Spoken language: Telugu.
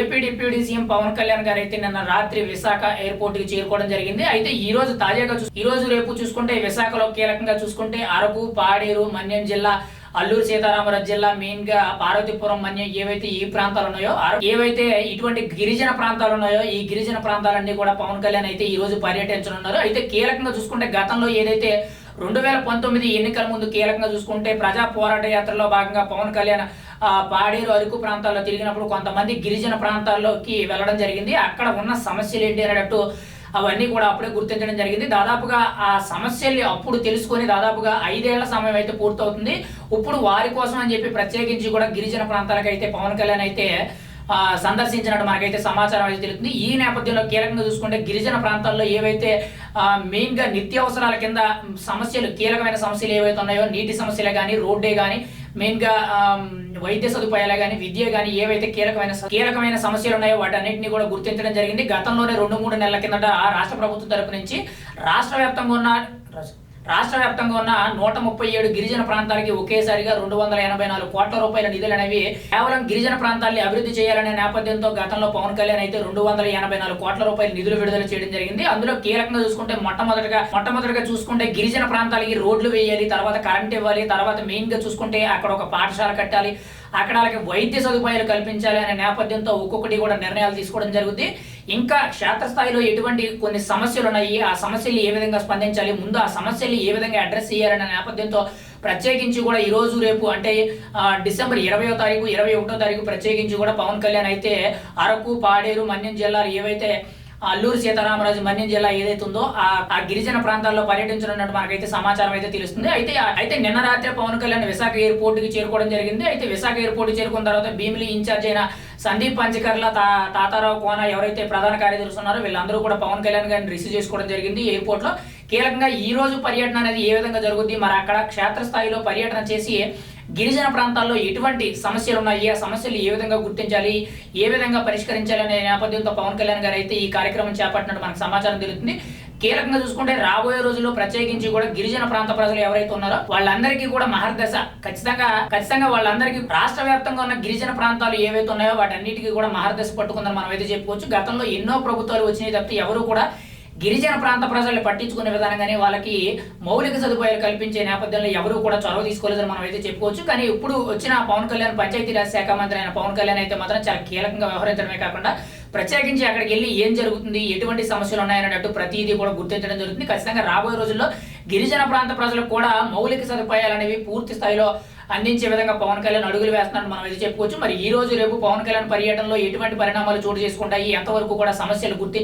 AP deputy CM Pawan Kalyan garu అయితే నిన్న రాత్రి విశాఖ ఎయిర్పోర్ట్కి చేరుకోవడం జరిగింది. అయితే ఈ రోజు తాజాగా ఈ రోజు రేపు చూసుకుంటే విశాఖలో కీలకంగా చూసుకుంటే అరకు పాడేరు మన్యం జిల్లా అల్లూరు సీతారామరాజు జిల్లా మెయిన్గా పార్వతీపురం మన్యం ఏవైతే ఈ ప్రాంతాలు ఉన్నాయో ఏవైతే ఇటువంటి గిరిజన ప్రాంతాలు ఉన్నాయో ఈ గిరిజన ప్రాంతాలన్నీ కూడా పవన్ కళ్యాణ్ అయితే ఈ రోజు పర్యటించనున్నారు. అయితే కీలకంగా చూసుకుంటే గతంలో ఏదైతే రెండు వేల పంతొమ్మిది ఎన్నికల ముందు కీలకంగా చూసుకుంటే ప్రజా పోరాట యాత్రలో భాగంగా పవన్ కళ్యాణ్ పాడేరు అరకు ప్రాంతాల్లో తిరిగినప్పుడు కొంతమంది గిరిజన ప్రాంతాల్లోకి వెళ్ళడం జరిగింది. అక్కడ ఉన్న సమస్యలు ఏంటి అనేటట్టు అవన్నీ కూడా అప్పుడే గుర్తించడం జరిగింది. దాదాపుగా ఆ సమస్యల్ని అప్పుడు తెలుసుకొని దాదాపుగా ఐదేళ్ళ సమయం అయితే పూర్తవుతుంది. ఇప్పుడు వారి కోసం అని చెప్పి ప్రత్యేకించి కూడా గిరిజన ప్రాంతాలకు అయితే పవన్ కళ్యాణ్ అయితే సందర్శించినట్టు మనకైతే సమాచారం అయితే తెలుస్తుంది. ఈ నేపథ్యంలో కీలకంగా చూసుకుంటే గిరిజన ప్రాంతాల్లో ఏవైతే మెయిన్గా నిత్యావసరాల కింద సమస్యలు కీలకమైన సమస్యలు ఏవైతే ఉన్నాయో నీటి సమస్యలే కానీ రోడ్డే కానీ మెయిన్గా వైద్య సదుపాయాలే కానీ విద్య కానీ ఏవైతే కీలకమైన కీలకమైన సమస్యలు ఉన్నాయో వాటన్నిటిని కూడా గుర్తించడం జరిగింది. గతంలోనే రెండు మూడు నెలల కిందట ఆ రాష్ట్ర ప్రభుత్వం తరపు నుంచి రాష్ట్ర వ్యాప్తంగా ఉన్న రాష్ట్ర వ్యాప్తంగా ఉన్న నూట ముప్పై ఏడు గిరిజన ప్రాంతాలకి ఒకేసారిగా రెండు వందల ఎనభై నాలుగు కోట్ల రూపాయల నిధులు అనేవి కేవలం గిరిజన ప్రాంతాల్ని అభివృద్ధి చేయాలనే నేపథ్యంతో గతంలో పవన్ కళ్యాణ్ అయితే రెండు వందల ఎనభై నాలుగు కోట్ల రూపాయల నిధులు విడుదల చేయడం జరిగింది. అందులో కీలకంగా చూసుకుంటే మొట్టమొదటిగా మొట్టమొదటిగా చూసుకుంటే గిరిజన ప్రాంతాలకి రోడ్లు వేయాలి తర్వాత కరెంట్ ఇవ్వాలి తర్వాత మెయిన్గా చూసుకుంటే అక్కడ ఒక పాఠశాల కట్టాలి అక్కడ వాళ్ళకి వైద్య సదుపాయాలు కల్పించాలి అనే నేపథ్యంతో ఒక్కొక్కటి కూడా నిర్ణయాలు తీసుకోవడం జరుగుతుంది ఇంకా క్షేత్రస్థాయిలో ఎటువంటి కొన్ని సమస్యలు ఉన్నాయి? ఆ సమస్యలు ఏ విధంగా స్పందించాలి? ముందు ఆ సమస్యలు ఏ విధంగా అడ్రస్ చేయాలనే నేపథ్యంతో ప్రత్యేకించి కూడా ఈ రోజు రేపు అంటే ఆ, డిసెంబర్ ఇరవయో తారీఖు ఇరవై ఒకటో తారీఖు ప్రత్యేకించి కూడా పవన్ కళ్యాణ్ అయితే అరకు పాడేరు మన్యం జిల్లాలు ఏవైతే అల్లూరు సీతారామరాజు మన్యం జిల్లా ఏదైతే ఉందో ఆ గిరిజన ప్రాంతాల్లో పర్యటించనున్నట్టు మనకైతే సమాచారం అయితే తెలుస్తుంది. అయితే అయితే నిన్న రాత్రి పవన్ కళ్యాణ్ విశాఖ ఎయిర్పోర్ట్కి చేరుకోవడం జరిగింది. అయితే విశాఖ ఎయిర్పోర్ట్ చేరుకున్న తర్వాత భీమిలి ఇన్ఛార్జ్ అయిన సందీప్ పంచకర్ల తాతారావు కోన ఎవరైతే ప్రధాన కార్యదర్శి ఉన్నారో వీళ్ళందరూ కూడా పవన్ కళ్యాణ్ గారిని రిసీవ్ చేసుకోవడం జరిగింది ఎయిర్పోర్ట్లో కీలకంగా ఈ రోజు పర్యటన అనేది ఏ విధంగా జరుగుద్ది? మరి అక్కడ క్షేత్రస్థాయిలో పర్యటన చేసి గిరిజన ప్రాంతాల్లో ఎటువంటి సమస్యలు ఉన్నాయి? ఆ సమస్యలు ఏ విధంగా గుర్తించాలి? ఏ విధంగా పరిష్కరించాలి అనే నేపథ్యంతో పవన్ కళ్యాణ్ గారు అయితే ఈ కార్యక్రమం చేపట్టినట్టు మనకు సమాచారం తెలుస్తుంది. కీలకంగా చూసుకుంటే రాబోయే రోజుల్లో ప్రత్యేకించి కూడా గిరిజన ప్రాంత ప్రజలు ఎవరైతే ఉన్నారో వాళ్ళందరికీ కూడా మహర్దశ. ఖచ్చితంగా ఖచ్చితంగా వాళ్ళందరికీ రాష్ట్ర వ్యాప్తంగా ఉన్న గిరిజన ప్రాంతాలు ఏవైతే ఉన్నాయో వాటన్నిటికీ కూడా మహర్దశ పట్టుకుందని మనం అయితే చెప్పుకోవచ్చు. గతంలో ఎన్నో ప్రభుత్వాలు వచ్చినాయి తప్పితే ఎవరు కూడా గిరిజన ప్రాంత ప్రజల్ని పట్టించుకునే విధానంగానే వాళ్ళకి మౌలిక సదుపాయాలు కల్పించే నేపథ్యంలో ఎవరు కూడా చొరవ తీసుకోలేదని మనం అయితే చెప్పుకోవచ్చు. కానీ ఇప్పుడు వచ్చిన పవన్ కళ్యాణ్ పంచాయతీరాజ్ శాఖ మంత్రి అయిన పవన్ కళ్యాణ్ అయితే మాత్రం చాలా కీలకంగా వ్యవహరించడమే కాకుండా ప్రత్యేకించి అక్కడికి వెళ్ళి ఏం జరుగుతుంది ఎటువంటి సమస్యలు ఉన్నాయన్నట్టు ప్రతిదీ కూడా గుర్తించడం జరుగుతుంది. ఖచ్చితంగా రాబోయే రోజుల్లో గిరిజన ప్రాంత ప్రజలకు కూడా మౌలిక సదుపాయాలు అనేవి పూర్తి స్థాయిలో అందించే విధంగా పవన్ కళ్యాణ్ అడుగులు వేస్తున్నాడు మనం అయితే చెప్పుకోవచ్చు. మరి ఈ రోజు రేపు పవన్ కళ్యాణ్ పర్యటనలో ఎటువంటి పరిణామాలు చోటు చేసుకుంటాయి ఎంతవరకు కూడా సమస్యలు గుర్తించి